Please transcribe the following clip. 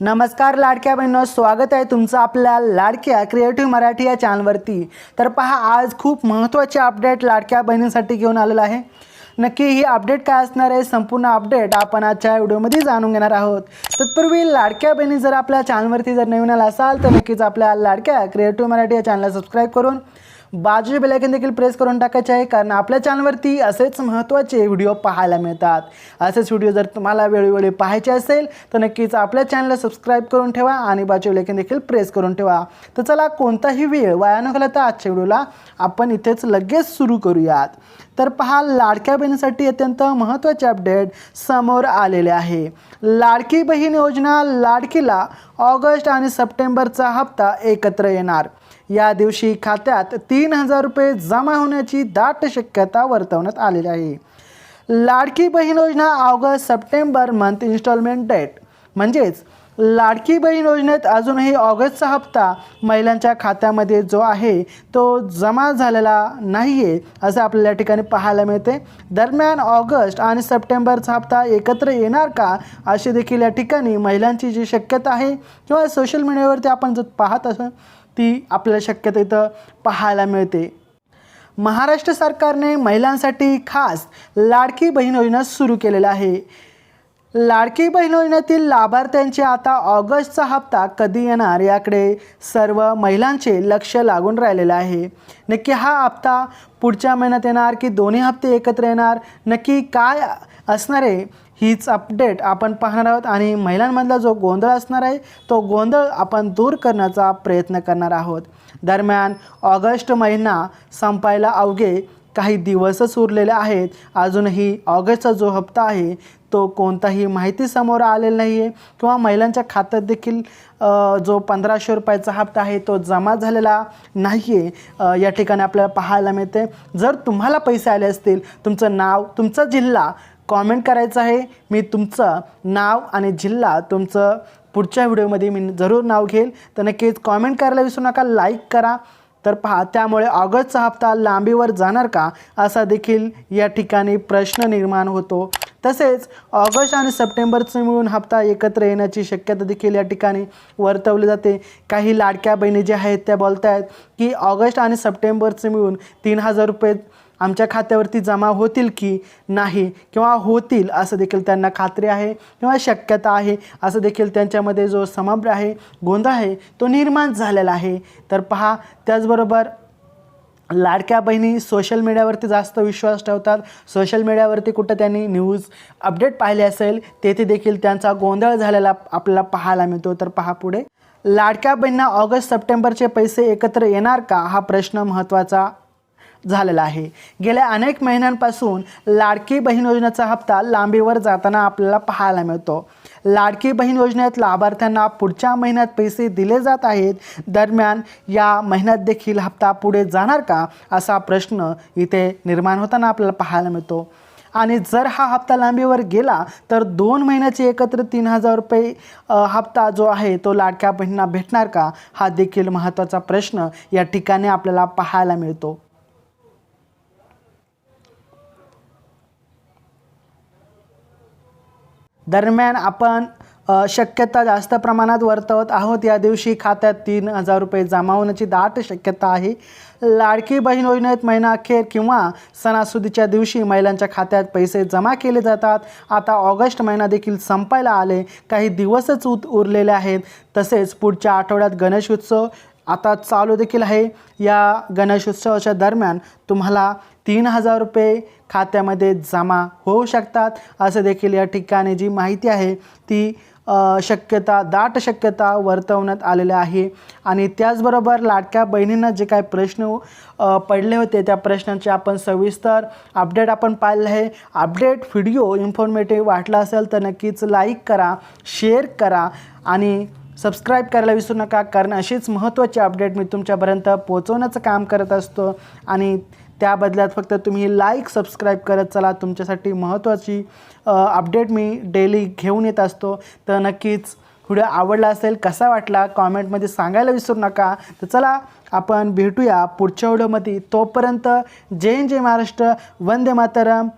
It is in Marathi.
नमस्कार लाडक्या बहिणींनो स्वागत आहे तुमचं आपल्या लाडक्या क्रिएटिव्ह मराठी या चॅनलवरती तर पहा आज खूप महत्त्वाचे अपडेट लाडक्या बहिणींसाठी घेऊन आलेलं आहे. नक्की ही अपडेट काय असणार आहे? संपूर्ण अपडेट आपण आजच्या व्हिडिओमध्ये जाणून घेणार आहोत. तत्पूर्वी लाडक्या बहिणी जर आपल्या चॅनलवरती जर नवीन आला असाल तर नक्कीच आपल्या लाडक्या क्रिएटिव्ह मराठी या चॅनलला सबस्क्राईब करून बाजू बेलायकन देखील प्रेस करून टाकायचे आहे कारण आपल्या चॅनलवरती असेच महत्त्वाचे व्हिडिओ पाहायला मिळतात. असेच व्हिडिओ जर तुम्हाला वेळोवेळी पाहायचे असेल तर नक्कीच आपल्या चॅनलला सबस्क्राईब करून ठेवा आणि बाजू बेलायकन देखील प्रेस करून ठेवा. तर चला कोणताही वेळ वाया न घालता आजच्या व्हिडिओला आपण इथेच लगेच सुरू करूयात. तर पहा लाडक्या बहिणीसाठी अत्यंत महत्त्वाचे अपडेट समोर आलेले आहे. लाडकी बहीण योजना लाडकीला ऑगस्ट आणि सप्टेंबरचा हप्ता एकत्र येणार. या दिवशी खात्यात तीन हजार रुपये जमा होण्याची दाट शक्यता वर्तवण्यात आलेली आहे. Ladki Bahin Yojana August September month installment date म्हणजेच लाडकी बहीण योजनेत अजूनही ऑगस्टचा हप्ता महिलांच्या खात्यामध्ये जो आहे तो जमा झालेला नाही आहे असं आपल्याला या ठिकाणी पाहायला मिळते. दरम्यान ऑगस्ट आणि सप्टेंबरचा हप्ता एकत्र येणार का अशी देखील या ठिकाणी महिलांची जी शक्यता आहे किंवा सोशल मीडियावरती आपण जर पाहत असं ती आपल्याला शक्यतो इथं पाहायला मिळते. महाराष्ट्र सरकारने महिलांसाठी खास लाडकी बहीण योजना सुरू केलेला आहे. लाडकी बहीण योजनेतील लाभार्थ्यांचे आता ऑगस्टचा हप्ता कधी येणार याकडे सर्व महिलांचे लक्ष लागून राहिलेलं आहे. नक्की हा हप्ता पुढच्या महिन्यात येणार की दोन्ही हप्ते एकत्र येणार? नक्की काय असणार आहे? हीच अपडेट आपण पाहणार आहोत आणि महिलांमधला जो गोंधळ असणार आहे तो गोंधळ आपण दूर करण्याचा प्रयत्न करणार आहोत. दरम्यान ऑगस्ट महिना संपायला अवघे काही दिवसच उरलेले आहेत. अजूनही ऑगस्टचा जो हप्ता आहे तो कोणताही माहिती समोर आलेला नाही आहे किंवा महिलांच्या खात्यात देखील जो पंधराशे रुपयाचा हप्ता आहे तो जमा झालेला नाही आहे या ठिकाणी आपल्याला पाहायला मिळते. जर तुम्हाला पैसे आले असतील तुमचं नाव तुमचा जिल्हा कॉमेंट करायचं आहे. मी तुमचं नाव आणि जिल्हा तुमचं पुढच्या व्हिडिओमध्ये मी जरूर नाव घेईल. तर नक्कीच कॉमेंट करायला विसरू नका. लाईक करा. तर पहा त्यामुळे ऑगस्टचा हप्ता लांबीवर जाणार का असा देखील या ठिकाणी प्रश्न निर्माण होतो. तसेच ऑगस्ट आणि सप्टेंबरचं मिळून हप्ता एकत्र येण्याची शक्यता देखील या ठिकाणी वर्तवली जाते. काही लाडक्या बहिणी ज्या आहेत त्या बोलत आहेत की ऑगस्ट आणि सप्टेंबरचे मिळून तीन हजार रुपये आमच्या खात्यावरती जमा होतील की नाही किंवा होतील असं देखील त्यांना खात्री आहे किंवा शक्यता आहे असं देखील त्यांच्यामध्ये जो समग्र आहे गोंधळ आहे तो निर्माण झालेला आहे. तर पहा त्याचबरोबर लाडक्या बहिणी सोशल मीडियावरती जास्त विश्वास ठेवतात. सोशल मीडियावरती कुठं त्यांनी न्यूज अपडेट पाहिले असेल तेथे देखील त्यांचा गोंधळ झालेला आपल्याला पाहायला मिळतो. तर पहा पुढे. लाडक्या बहिणींना ऑगस्ट सप्टेंबरचे पैसे एकत्र येणार का? हा प्रश्न महत्त्वाचा झालेला आहे. गेल्या अनेक महिन्यांपासून लाडकी बहीण योजनेचा हप्ता लांबीवर जाताना आपल्याला पाहायला मिळतो. लाडकी बहीण योजनेत लाभार्थ्यांना पुढच्या महिन्यात पैसे दिले जात आहेत. दरम्यान या महिन्यात देखील हप्ता पुढे जाणार का असा प्रश्न इथे निर्माण होताना आपल्याला पाहायला मिळतो. आणि जर हा हप्ता लांबीवर गेला तर दोन महिन्याचे एकत्र तीन हजार रुपये हप्ता जो आहे तो लाडक्या बहिणींना भेटणार का? हा देखील महत्त्वाचा प्रश्न या ठिकाणी आपल्याला पाहायला मिळतो. दरम्यान आपण शक्यता जास्त प्रमाणात वर्तवत आहोत. या दिवशी खात्यात तीन हजार रुपये जमा होण्याची दाट शक्यता आहे. लाडकी बहीण योजनेत महिना अखेर किंवा सणासुदीच्या दिवशी महिलांच्या खात्यात पैसे जमा केले जातात. आता ऑगस्ट महिना देखील संपायला आले. काही दिवसच उत उरलेले आहेत. तसेच पुढच्या आठवड्यात गणेश उत्सव आता चालू देखील आहे. या गणेश उत्सवाच्या दरम्यान तुम्हाला तीन हजार रुपये खात्यामध्ये जमा होऊ शकतात. असं देखील या ठिकाणी जी माहिती आहे ती शक्यता दाट शक्यता वर्तवण्यात आलेल्या आहे. आणि त्याचबरोबर लाडक्या बहिणींना जे काही प्रश्न पडले होते त्या प्रश्नांचे आपण सविस्तर अपडेट आपण पाहिलं आहे. अपडेट व्हिडिओ इन्फॉर्मेटिव्ह वाटला असेल तर नक्कीच लाईक करा शेअर करा आणि सबस्क्राईब करायला विसरू नका कारण अशीच महत्त्वाची अपडेट मी तुमच्यापर्यंत पोहोचवण्याचं काम करत असतो. आणि त्या बदल्यात फक्त तुम्ही लाईक सबस्क्राईब करत चला. तुमच्यासाठी महत्त्वाची अपडेट मी डेली घेऊन येत असतो. तर नक्कीच व्हिडिओ आवडला असेल कसा वाटला कॉमेंटमध्ये सांगायला विसरू नका. तर चला आपण भेटूया पुढच्या व्हिडिओमध्ये तोपर्यंत जय जय महाराष्ट्र. वंदे मातरम.